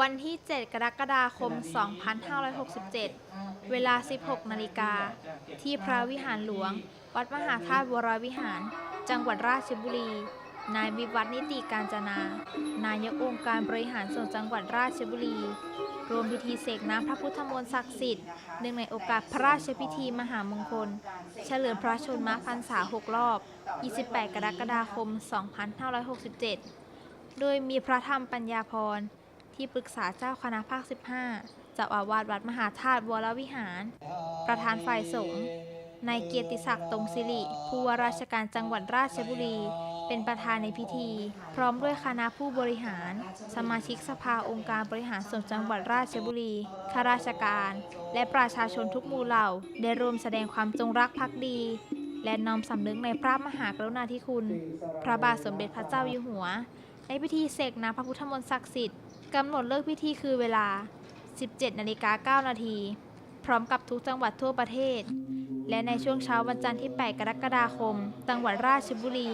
วันที่ 7 กรกฎาคม 2567 เวลา 16 นาฬิกา ที่พระวิหารหลวง วัดมหาธาตุวรวิหาร จังหวัดราชบุรี นายวิวัฒนิติการจนา นายกองค์การบริหารส่วนจังหวัดราชบุรี รวมพิธีเสกน้ำพระพุทธมนต์ศักดิ์สิทธิ์เนื่องในโอกาสพระราชพิธีมหามงคล เฉลิมพระชนมพรรษา 6 รอบ 28 กรกฎาคม 2567 โดยมีพระธรรมปัญญาพร ที่ปรึกษาเจ้าคณะภาค 15 เจ้าอาวาสวัดมหาธาตุวรวิหาร ประธานฝ่ายสงฆ์นายเกียรติศักดิ์ตรงสิริผู้ว่าราชการจังหวัดราชบุรี เป็นประธานในพิธี พร้อมด้วยคณะผู้บริหาร สมาชิกสภาองค์การบริหารส่วนจังหวัดราชบุรีข้าราชการ และประชาชนทุกหมู่เหล่า ได้ร่วมแสดงความจงรักภักดี และน้อมสำนึกในพระมหากรุณาธิคุณ พระบาทสมเด็จพระเจ้าอยู่หัว ในพิธีเสกน้ำพระพุทธมนต์ศักดิ์สิทธิ์ กำหนดเลิกพิธีคือเวลา 17นาฬิกา9นาที พร้อมกับทุกจังหวัดทั่วประเทศ และในช่วงเช้าวันจันทร์ที่ 8 กรกฎาคม จังหวัดราชบุรี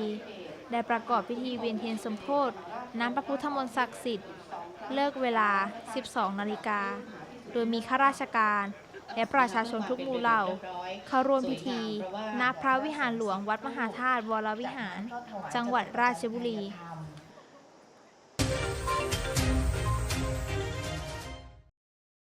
ได้ประกอบพิธีเวียนเทียนสมโพธิน้ำพระพุทธมนต์ศักดิ์สิทธิ์ เลิกเวลา 12นาฬิกา โดยมีข้าราชการ และประชาชนทุกหมู่เหล่า เข้าร่วมพิธีณพระวิหารหลวงวัดมหาธาตุวรวิหาร จังหวัดราชบุรี